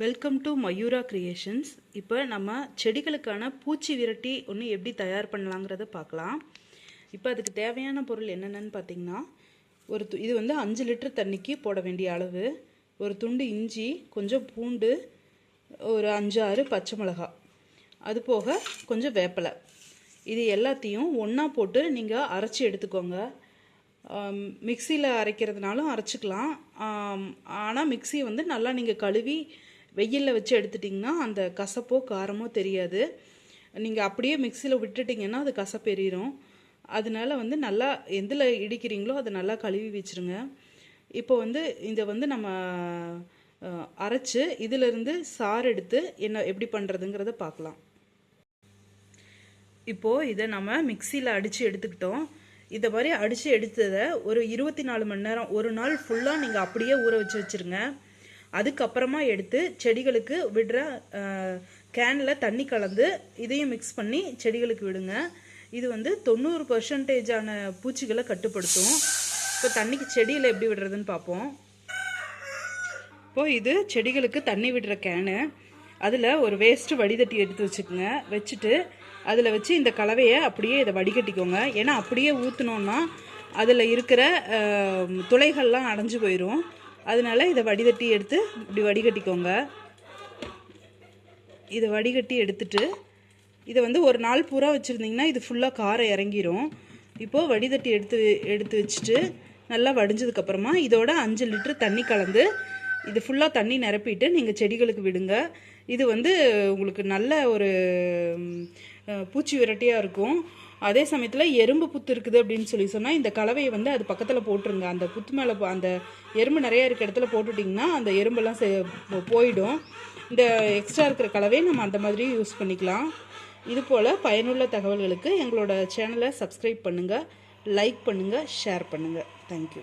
Welcome to Mayura creations இப்போ நம்ம செடிகளுக்கான பூச்சி விரட்டி ஒன்று எப்படி தயார் பண்ணலாங்கிறத பார்க்கலாம். இப்போ அதுக்கு தேவையான பொருள் என்னென்னு பார்த்தீங்கன்னா ஒரு து- இது வந்து அஞ்சு லிட்டர் தண்ணிக்கு போட வேண்டிய அளவு ஒரு துண்டு இஞ்சி கொஞ்சம் பூண்டு ஒரு அஞ்சு ஆறு பச்சை மிளகாய். அது போக கொஞ்சம் வேப்பிலை. இது எல்லாத்தையும் ஒன்றா போட்டு நீங்கள் அரைச்சி எடுத்துக்கோங்க. மிக்சியில் அரைக்கிறதுனாலும் அரைச்சிக்கலாம். ஆனால் மிக்சியை வந்து நல்லா நீங்கள் கழுவி வெயிலில் வச்சு எடுத்துட்டிங்கன்னா அந்த கசப்போ காரமோ தெரியாது. நீங்கள் அப்படியே மிக்சியில் விட்டுட்டிங்கன்னா அது கசப்பெறிடும் அதனால வந்து நல்லா எதில் இடிக்கிறீங்களோ அதை நல்லா கழுவி வச்சுருங்க. இப்போ வந்து இதை வந்து நம்ம அரைச்சி அரைச்சு இதிலிருந்து சாறு எடுத்து என்ன எப்படி பண்ணுறதுங்கிறத பார்க்கலாம். இப்போது இதை நம்ம மிக்சியில் அடித்து எடுத்துக்கிட்டோம். இதை மாதிரி அடித்து எடுத்ததை ஒரு இருபத்தி நாலு மணி நேரம் ஒரு நாள் ஃபுல்லாக நீங்கள் அப்படியே ஊற வச்சு வச்சுருங்க. அதுக்கப்புறமா எடுத்து செடிகளுக்கு விடுற கேனில் தண்ணி கலந்து இதையும் மிக்ஸ் பண்ணி செடிகளுக்கு விடுங்க. இது வந்து தொண்ணூறு பர்சன்டேஜான பூச்சிகளை கட்டுப்படுத்தும். இப்போ தண்ணிக்கு செடியில் எப்படி விடுறதுன்னு பார்ப்போம். இப்போது இது செடிகளுக்கு தண்ணி விடுற கேனு அதில் ஒரு வேஸ்ட்டு வடிதட்டி எடுத்து வச்சுக்கோங்க. வச்சுட்டு அதில் வச்சு இந்த கலவையை அப்படியே இதை வடிகட்டிக்கோங்க. ஏன்னா அப்படியே ஊற்றினோன்னா அதில் இருக்கிற துளைகள்லாம் அடைஞ்சு போயிடும் அதனால இதை வடிதட்டி எடுத்து இப்படி வடிகட்டிக்கோங்க. இதை வடிகட்டி எடுத்துட்டு இதை வந்து ஒரு நாள் பூரா வச்சுருந்தீங்கன்னா இது ஃபுல்லாக காரம் இறங்கிரும். இப்போது வடிதட்டி எடுத்து எடுத்து வச்சுட்டு நல்லா வடிஞ்சதுக்கப்புறமா இதோட அஞ்சு லிட்டர் தண்ணி கலந்து இது ஃபுல்லாக தண்ணி நிரப்பிட்டு நீங்கள் செடிகளுக்கு விடுங்க. இது வந்து உங்களுக்கு நல்ல ஒரு பூச்சி விரட்டியாக இருக்கும். அதே சமயத்தில் எறும்பு புத்து இருக்குது அப்படின்னு சொல்லி சொன்னால் இந்த கலவையை வந்து அது பக்கத்தில் போட்டுருங்க. அந்த புத்து மேலே அந்த எறும்பு நிறையா இருக்க இடத்துல போட்டுட்டிங்கன்னா அந்த எறும்பெல்லாம் செ- போயிடும். இந்த எக்ஸ்ட்ரா இருக்கிற கலவையை நம்ம அந்த மாதிரி யூஸ் பண்ணிக்கலாம். இது போல் பயனுள்ள தகவல்களுக்கு எங்களோட சேனலை சப்ஸ்கிரைப் பண்ணுங்கள் லைக் பண்ணுங்கள் ஷேர் பண்ணுங்கள் தேங்க்யூ